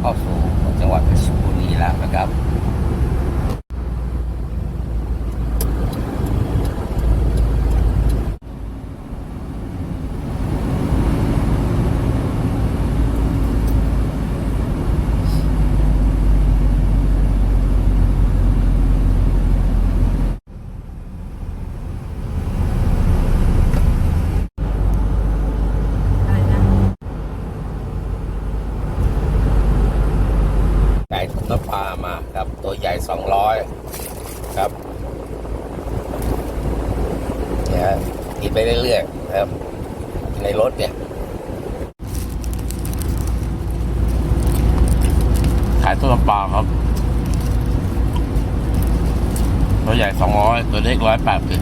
เข้าสู่จังหวัดเพชรบุรีแล้วนะครับ อะไรนะ ไก่ถุงน้ำปลามาครับ ตัวใหญ่สองร้อย ครับเนี่ยกินไปเรื่อยๆครับ ในรถเนี่ยขายตัวน้ปลาครับ ตัวใหญ่สองร้อยตัวเล็กร้อยแปดสิบ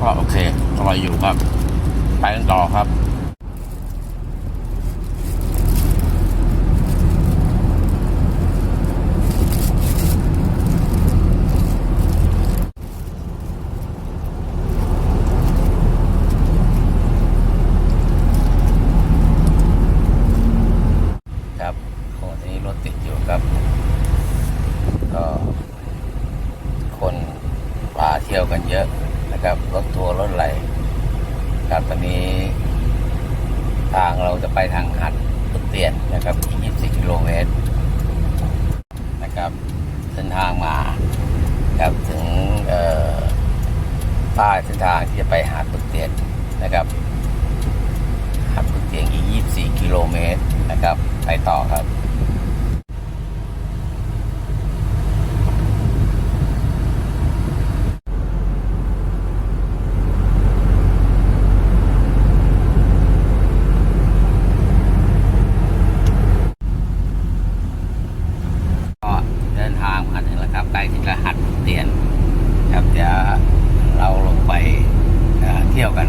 ก็โอเคอร่อยอยู่ครับ ไปกันต่อครับโอ้ทีนี้รถติดอยู่ครับ ก็คนมาเที่ยวกันเยอะนะครับ รถทัวร์รถไหล ครับตอนนี้ทางเราจะไปทางหัดตุกเตียนนะครับอีก24กิโลเมตรนะครับเส้นทางมาครับถึงเอ่อป้ายเส้นทางที่จะไปหาดตุกเตียนนะครับหาดตุกเตียนอีก24กิโลเมตรนะครับ ไปต่อครับ ก็เดินทางมาถึงแล้วครับใกล้ถึงรหัสเตียน ครับเดี๋ยวเราลงไปเอ่อเที่ยวกัน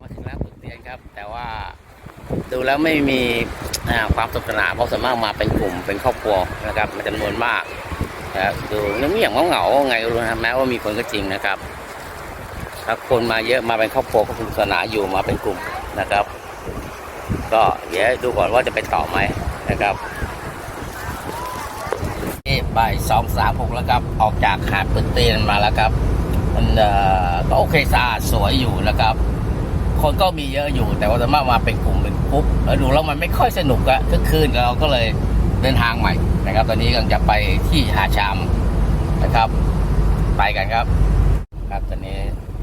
มาถึงแล้วตุกเตียนครับ แต่ว่าดู แล้วไม่มีความสนุกสนานเพราะส่วนมากมาเป็นกลุ่มเป็นครอบครัวนะครับมันจำนวนมากนะครับดูเงียบเหงาๆไงรู้นะแม้ว่ามีคนก็จริงนะครับถ้าคนมาเยอะมาเป็นครอบครัวก็สนุกสนานอยู่มาเป็นกลุ่มนะครับ ก็เดี๋ยวดูก่อนว่าจะไปต่อไหมนะครับนี่บ่ายสองสามหกแล้วครับออกจากหาดปืนเตียนมาแล้วครับมันก็โอเคสะอาดสวยอยู่นะครับ คนก็มีเยอะอยู่ แต่ว่าส่วนมากมาเป็นกลุ่มเป็นกรุ๊ปแล้วดูแล้วมันไม่ค่อยสนุกอะก็คืนเราก็เลยเดินทางใหม่นะครับ ตอนนี้กำลังจะไปที่หาดชามนะครับ ไปกันครับ ครับตอนนี้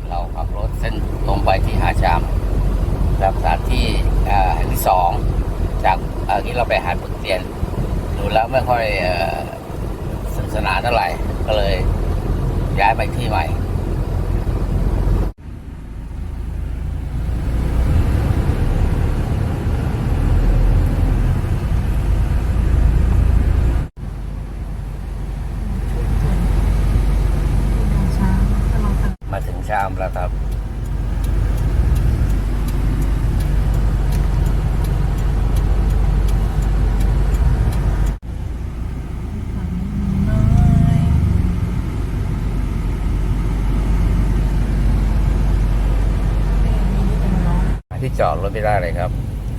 เราขับรถเส้นตรงไปที่หาดชามครับสถานที่อ่าแห่งที่สองจากอ่อที่เราไปหาดปึกเตียน ดูแล้วไม่ค่อยอ่อสนุกสนานเท่าไหร่ก็เลยย้ายไปที่ใหม่ ชามแล้วครับ ที่จอดรถไม่ได้เลยครับ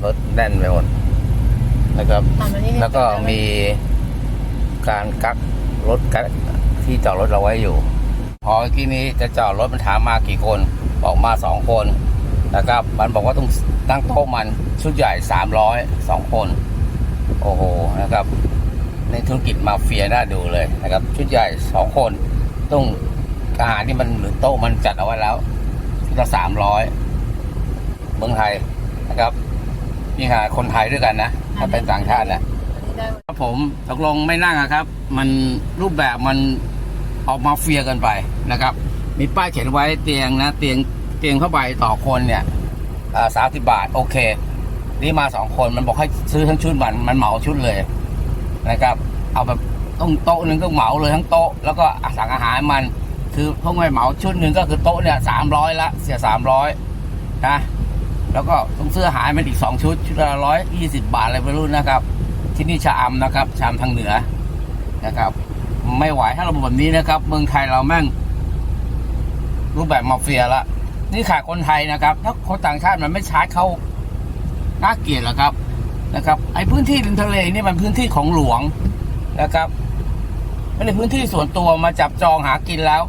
รถแน่นไปหมดนะครับถามมานี่เนี่ยแล้วก็มีการกักรถกักที่จอดรถเราไว้อยู่ พอเมื่อกี้นี้จะจอดรถมันถามมากี่คนบอกมาสองคนนะครับมันบอกว่าต้องตั้งโต๊ะมันชุดใหญ่สามร้อยสองคน โอ้โหนะครับ ในธุรกิจมาเฟียน่าดูเลยนะครับ ชุดใหญ่สองคนต้องอาหารที่มันหรือโต๊ะมันจัดเอาไว้แล้วชุดละสามร้อยเมืองไทยนะครับนี่ค่ะคนไทยด้วยกันนะถ้าเป็นต่างชาตินะอันนี้ได้ไหมครับผมตกลงไม่นั่งอะครับ มันรูปแบบมัน ออกมาเฟียกันไปนะครับ มีป้ายเขียนไว้เตียงนะเตียงเตียงผ้าใบต่อคนเนี่ยสามสิบบาท โอเค นี่มาสองคนมันบอกให้ซื้อทั้งชุดมันมันเหมาชุดเลยนะครับ เอาแบบต้องโต๊ะหนึ่งก็เหมาเลยทั้งโต๊ะแล้วก็สั่งอาหารมัน คือพวกไม่เหมาชุดหนึ่งก็คือโต๊ะเนี่ยสามร้อยละเสียสามร้อยนะแล้วก็ต้องซื้อหารมันอีกสองชุด ชุดละร้อยยี่สิบบาทอะไรไม่รู้นะครับ ที่นี่ชะอำนะครับชะอำทางเหนือนะครับ ไม่ไหวถ้าเราแบบนี้นะครับ เมืองไทยเราแม่ง รูปแบบมาเฟียละนี่ขายคนไทยนะครับ ถ้าคนต่างชาติมันไม่ชาร์จเขาน่าเกลียดหรอครับนะครับ ไอ้พื้นที่ริมทะเลนี่มันพื้นที่ของหลวงนะครับไม่ได้พื้นที่ส่วนตัวมาจับจองหากินแล้ว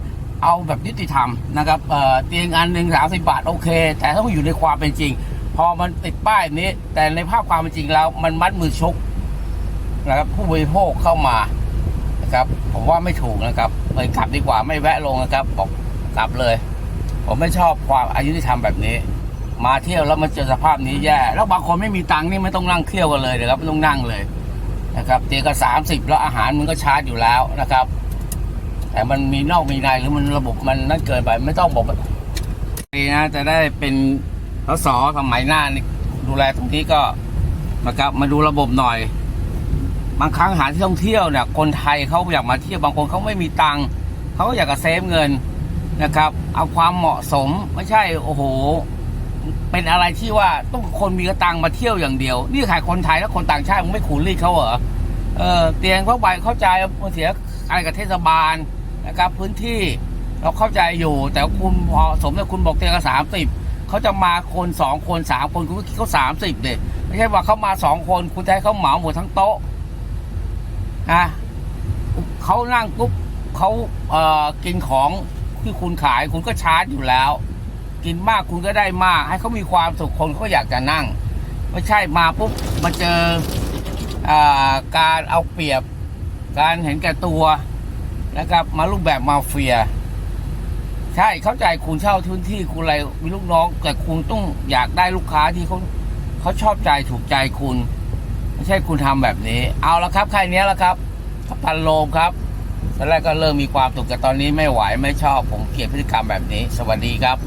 เอาแบบยุติธรรมนะครับเอ่อเตียงอันหนึ่งสามสิบาทโอเค แต่ต้องอยู่ในความเป็นจริง พอมันติดป้ายนี้ แต่ในภาพความเป็นจริงแล้ว มันมัดมือชกนะครับผู้บริโภคเข้ามา นะครับ ผมว่าไม่ถูกนะครับเลยกลับดีกว่าไม่แวะลงนะครับ บอกกลับเลย ผมไม่ชอบความอายุที่ทำแบบนี้ มาเที่ยวแล้วมาเจอสภาพนี้แย่ แล้วบางคนไม่มีตังค์นี่ไม่ต้องนั่งเที่ยวกันเลยนะครับไม่ต้องนั่งเลยนะครับเตียงก็สามสิบแล้วอาหารมันก็ชาร์จอยู่แล้วนะครับ แต่มันมีนอกมีในหรือมันระบบมันนั่นเกินไปไม่ต้องบอกดีนะจะได้เป็นสสสมัยหน้าดูแลตรงนี้ก็นะครับมาดูระบบหน่อย บางครั้งหาที่ท่องเที่ยวเนี่ยคนไทยเขาอยากมาเที่ยวบางคนเขาไม่มีตังค์เขาก็อยากจะเซฟเงินนะครับ เอาความเหมาะสมไม่ใช่โอ้โห เป็นอะไรที่ว่าต้องคนมีกระตังมาเที่ยวอย่างเดียว นี่ขายคนไทยแล้วคนต่างชาติมึงไม่ขูรีดเขาเหรอเออเตียงเข้าไปเข้าใจมันเสียอะไรกับเทศบาลนะครับ พื้นที่เราเข้าใจอยู่ แต่คุณพอสมเนี่ยคุณบอกเตียงละสามสิบเขาจะมาคนสองคนสามคนคุณก็คิดเขาสามสิบเด็ไม่ใช่ว่าเขามาสองคนคุณจะให้เขาเหมาหมดทั้งโต๊ะ นะเขานั่งปุ๊บเขาเอ่อกินของที่คุณขายคุณก็ชาร์จอยู่แล้ว กินมากคุณก็ได้มาก ให้เขามีความสุขคนเขาอยากจะนั่ง ไม่ใช่มาปุ๊บมาเจออาการเอาเปรียบ การเห็นแก่ตัวนะครับมารูปแบบมาเฟีย ใช่เข้าใจคุณเช่าพื้นที่คุณอะไรมีลูกน้อง แต่คุณต้องอยากได้ลูกค้าที่เขาเขาชอบใจถูกใจคุณ ไม่ใช่คุณทำแบบนี้ เอาละครับใค่นี้ยละครับพันโลมครับตอนแรกก็เริ่มมีความสุขแต่ตอนนี้ไม่ไหวไม่ชอบผมเกลียดพฤติกรรมแบบนี้ สวัสดีครับ